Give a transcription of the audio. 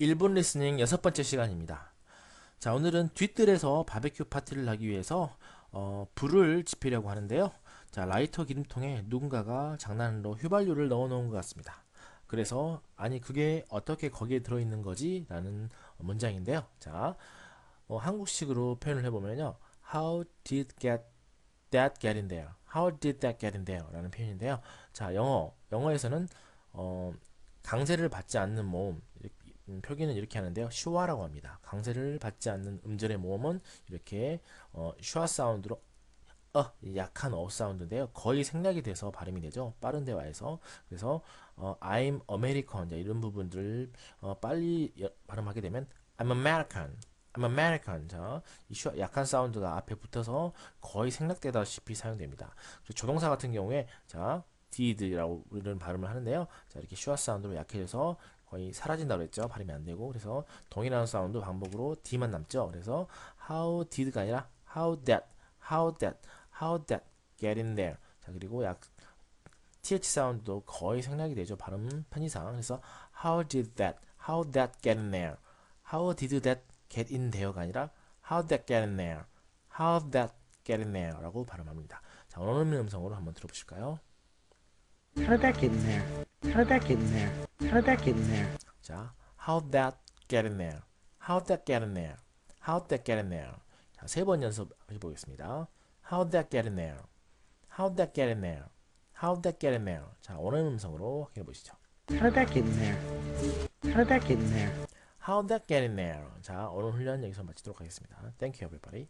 1분 리스닝 여섯 번째 시간입니다. 자, 오늘은 뒤뜰에서 바베큐 파티를 하기 위해서 어, 불을 지피려고 하는데요. 자, 라이터 기름통에 누군가가 장난으로 휘발유를 넣어 놓은 것 같습니다. 그래서 아니 그게 어떻게 거기에 들어 있는 거지? 라는 문장인데요. 자, 어, 한국식으로 표현을 해 보면요. How did get that get in there? How did that get in there? 라는 표현인데요. 자, 영어, 영어에서는 어, 강제를 받지 않는 모 음, 음, 표기는 이렇게 하는데요. 슈와라고 합니다. 강제를 받지 않는 음절의 모음은 이렇게 어, 슈아 사운드로 어, 약한 어 사운드인데요. 거의 생략이 돼서 발음이 되죠. 빠른 대화에서. 그래서 어, I'm American 자, 이런 부분들을 어, 빨리 여- 발음하게 되면 I'm American. I'm American. 자, 이 약한 사운드가 앞에 붙어서 거의 생략되다시피 사용됩니다. 조동사 같은 경우에 자, did라고 이런 발음을 하는데요. 자, 이렇게 슈아 사운드로 약해져서 거의 사라진다고 했죠. 발음이 안 되고. 그래서 동일한 사운드 반복으로 d만 남죠. 그래서 how did가 아니라 how that, how that, how that get in there. 자, 그리고 약 th 사운드도 거의 생략이 되죠. 발음 편의상. 그래서 how did that, how that get in there. how did that get in there가 아니라 how that get in there. how that get in there라고 발음합니다. 자, 원어민 음성으로 한번 들어보실까요? How that get in there? How that get in there? How did that get in there? 자, how that get in there? How that get in there? How that get in there? 자, 세 번 연습해 보겠습니다. How that get in there? How that get in there? How that get in there? 자, 원어민 음성으로 확인해 보시죠. How did that get in there? How did that get in there? How that get in there? 자, 오늘 훈련 여기서 마치도록 하겠습니다. Thank you everybody.